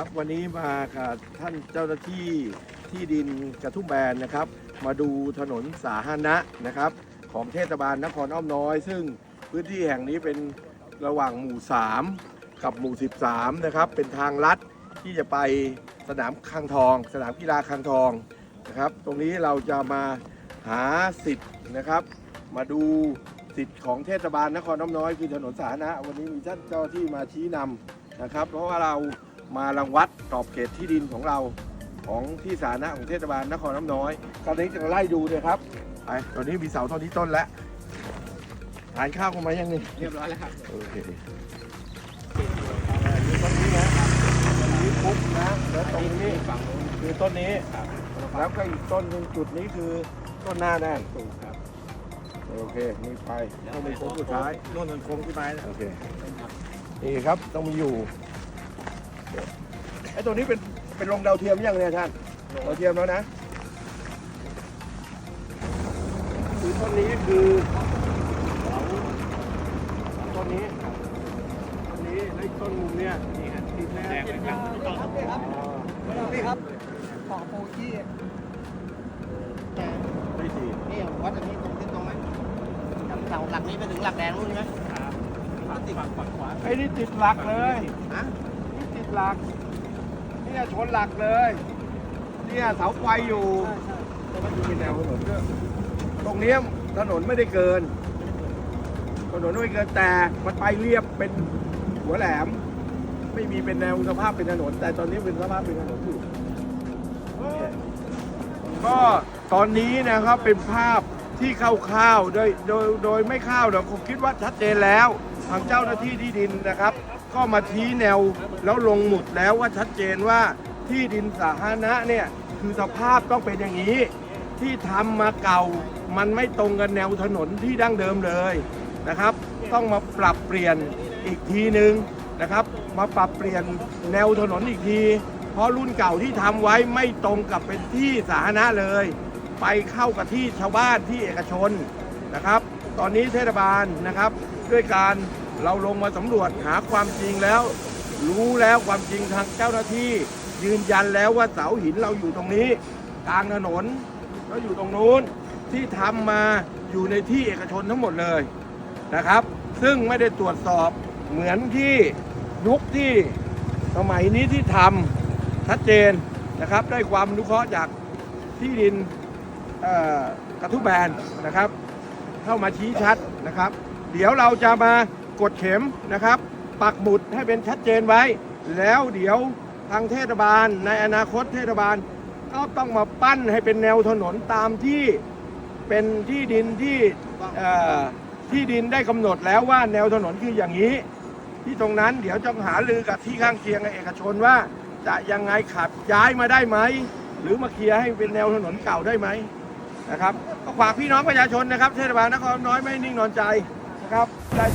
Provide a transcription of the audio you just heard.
ครับวันนี้มากับท่านเจ้าหน้าที่ที่ดินกระทุ่มแบนนะครับ มาดูถนนสาธารณะนะครับ ของเทศบาลนครอ้อมน้อย ซึ่งพื้นที่แห่งนี้เป็นระหว่างหมู่ 3 กับหมู่ 13 นะครับ เป็นทางลัดที่จะไปสนามคังทอง สนามกีฬาคังทองนะครับ ตรงนี้เราจะมาหาสิทธิ์นะครับ มาดูสิทธิ์ของเทศบาลนครน้อมน้อยคือถนนสาธารณะวันนี้มีท่านเจ้าหน้าที่มาชี้นำนะครับ เพราะว่าเรา มารังวัดกรอบเขตที่ดินของเราของที่สาธารณะของเทศบาลนครน้อมน้อย ตอนนี้จะไล่ดูเลยครับไปตอนนี้มีเสาต้นนี้ต้นแล้วทานข้าวกันมายังนี่เรียบร้อยแล้วครับโอเคนี่ต้นนี้นะต้นนี้ปุ๊บนะแล้วตรงนี้ฝั่งนู้นคือต้นนี้ครับแล้วก็อีกต้นหนึ่งจุดนี้คือต้นหน้าแน่นถูกครับโอเคนี่ไปต้องมีโค้งสุดท้ายนู่นนนโค้งขึ้นไปนะโอเคนี่ครับต้องมีอยู่ ไอ้ตัวนี้เป็นเป็นลงดาวเทียมยังเนี่ยท่านดาวเทียมแล้วนะคือต้นนี้คือต้นนี้ต้นนี้และอีกต้นมุมเนี่ยนี่ฮะที่แดงเลยครับนี่ครับขอปูที่แต่ได้สี่นี่วัดอันนี้ตรงที่ตรงไหมจากเสาหลักนี้ไปถึงหลักแดงนู่นใช่ไหมครับฝั่งฝั่งขวาไอ้นี่ติดหลักเลยฮะ หลัก เนี่ยชนหลักเลย เนี่ยเสาไฟอยู่ใช่ใช่แต่มันอยู่ในแนวถนนก็ตรงเนี้ยถนนไม่ได้เกิน ถนนไม่เกินแต่มันไปเรียบเป็นหัวแหลม ไม่มีเป็นแนวสภาพเป็นถนน แต่ตอนนี้เป็นสภาพเป็นถนนอยู่ก็ตอนนี้นะครับเป็นภาพที่เข้าวๆโดยโดยโดยไม่เข้าวเราผมคิดว่าชัดเจนแล้ว ทางเจ้าหน้าที่ที่ดินนะครับ ก็มาชี้แนวแล้วลงหมุดแล้วว่าชัดเจนว่าที่ดินสาธารณะเนี่ยคือสภาพต้องเป็นอย่างนี้ ที่ทำมาเก่า มันไม่ตรงกันแนวถนนที่ดั้งเดิมเลยนะครับ ต้องมาปรับเปลี่ยนอีกทีหนึ่งนะครับ มาปรับเปลี่ยนแนวถนนอีกที เพราะรุ่นเก่าที่ทำไว้ไม่ตรงกับเป็นที่สาธารณะเลย ไปเข้ากับที่ชาวบ้านที่เอกชนนะครับ ตอนนี้เทศบาลนะครับ ด้วยการ เราลงมาสำรวจหาความจริงแล้ว รู้แล้วความจริงทางเจ้าหน้าที่ ยืนยันแล้วว่าเสาหินเราอยู่ตรงนี้ กลางถนนแล้วอยู่ตรงนู้นที่ทำมาอยู่ในที่เอกชนทั้งหมดเลยนะครับ ซึ่งไม่ได้ตรวจสอบเหมือนที่ยุคที่สมัยนี้ที่ทำชัดเจนนะครับ ได้ความอนุเคราะห์จากที่ดินกระทุแบนนะครับ เข้ามาชี้ชัดนะครับ เดี๋ยวเราจะมา กดเข็มนะครับ ปักหมุดให้เป็นชัดเจนไว้ แล้วเดี๋ยวทางเทศบาล ในอนาคตเทศบาล ก็ต้องมาปั้นให้เป็นแนวถนนตามที่เป็นที่ดินที่ที่ดินได้กำหนดแล้วว่าแนวถนนคืออย่างนี้ ที่ตรงนั้นเดี๋ยวจะหารือกับที่ข้างเคียงเอกชนว่า จะยังไงขับย้ายมาได้ไหมหรือมาเคลียร์ให้เป็นแนวถนนเก่าได้ไหมนะครับก็ฝากพี่น้องประชาชนนะครับ เทศบาลนครน้อยไม่นิ่งนอนใจนะครับได้